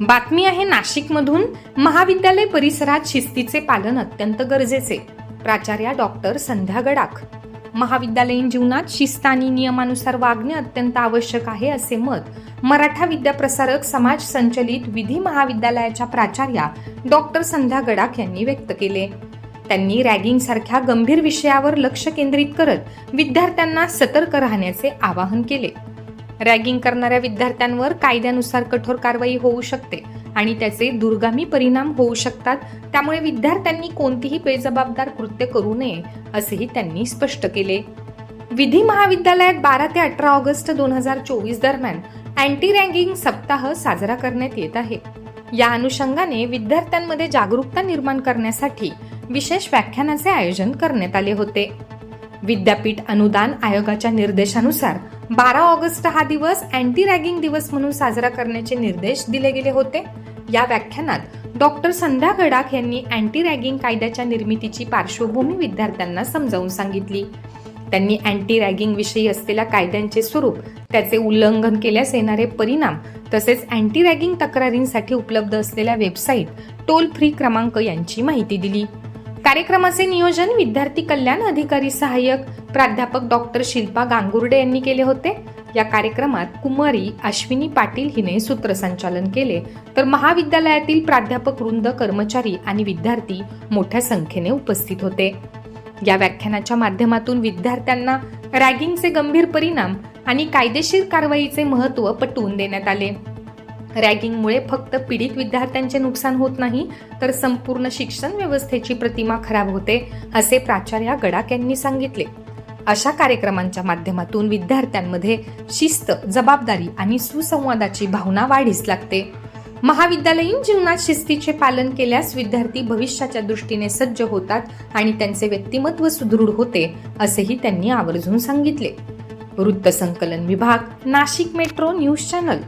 बातमी आहे नाशिकमधून. महाविद्यालय परिसरात शिस्तीचे पालन अत्यंत गरजेचे प्राचार्या डॉक्टर संध्या गडाख. महाविद्यालयीन जीवनात शिस्त आणि नियमानुसार वागणे अत्यंत आवश्यक आहे असे मत मराठा विद्याप्रसारक समाज संचलित विधी महाविद्यालयाच्या प्राचार्या डॉक्टर संध्या गडाख यांनी व्यक्त केले. त्यांनी रॅगिंग सारख्या गंभीर विषयावर लक्ष केंद्रित करत विद्यार्थ्यांना सतर्क राहण्याचे आवाहन केले. रॅगिंग करणाऱ्या विद्यार्थ्यांवर कायद्यानुसार कठोर कारवाई होऊ शकते आणि त्याचे दुर्गामी परिणाम होऊ शकतात. त्यामुळे विद्यार्थ्यांनी कोणतीही बेजबाबदार कृत्य करू नये असेही त्यांनी स्पष्ट केले. विधी महाविद्यालयात बारा ते अठरा ऑगस्ट दोन हजार चोवीस दरम्यान अँटी रँगिंग सप्ताह साजरा करण्यात येत आहे. या अनुषंगाने विद्यार्थ्यांमध्ये जागरूकता निर्माण करण्यासाठी विशेष व्याख्यानाचे आयोजन करण्यात आले होते. विद्यापीठ अनुदान आयोगाच्या निर्देशानुसार बारा ऑगस्ट हा दिवस अँटी रॅगिंग दिवस म्हणून साजरा करण्याचे निर्देश दिले गेले होते. या व्याख्यानात डॉक्टर संध्या गडाख यांनी अँटी रॅगिंग कायद्याच्या निर्मितीची पार्श्वभूमी विद्यार्थ्यांना समजावून सांगितली. त्यांनी अँटी रॅगिंग विषयी असलेल्या कायद्यांचे स्वरूप त्याचे उल्लंघन केल्यास येणारे परिणाम तसेच अँटी रॅगिंग तक्रारींसाठी उपलब्ध असलेल्या वेबसाईट टोल फ्री क्रमांक यांची माहिती दिली. कार्यक्रमाचे नियोजन विद्यार्थी कल्याण अधिकारी सहाय्यक प्राध्यापक डॉक्टर शिल्पा गांगुर्डे यांनी केले होते. या कार्यक्रमात कुमारी अश्विनी पाटील हिने सूत्रसंचालन केले. तर महाविद्यालयातील प्राध्यापक वृंद कर्मचारी आणि विद्यार्थी मोठ्या संख्येने उपस्थित होते. या व्याख्यानाच्या माध्यमातून विद्यार्थ्यांना रॅगिंगचे गंभीर परिणाम आणि कायदेशीर कारवाईचे महत्त्व पटवून देण्यात आले. रॅगिंगमुळे फक्त पीडित विद्यार्थ्यांचे नुकसान होत नाही तर संपूर्ण शिक्षण व्यवस्थेची प्रतिमा खराब होते असे प्राचार्या गडाख यांनी सांगितले. अशा कार्यक्रमांच्या माध्यमातून विद्यार्थ्यांमध्ये शिस्त जबाबदारी आणि सुसंवादाची भावना वाढीस लागते. महाविद्यालयीन जीवनात शिस्तीचे पालन केल्यास विद्यार्थी भविष्याच्या दृष्टीने सज्ज होतात आणि त्यांचे व्यक्तिमत्व सुदृढ होते असेही त्यांनी आवर्जून सांगितले. वृत्तसंकलन विभाग नाशिक मेट्रो न्यूज चॅनल.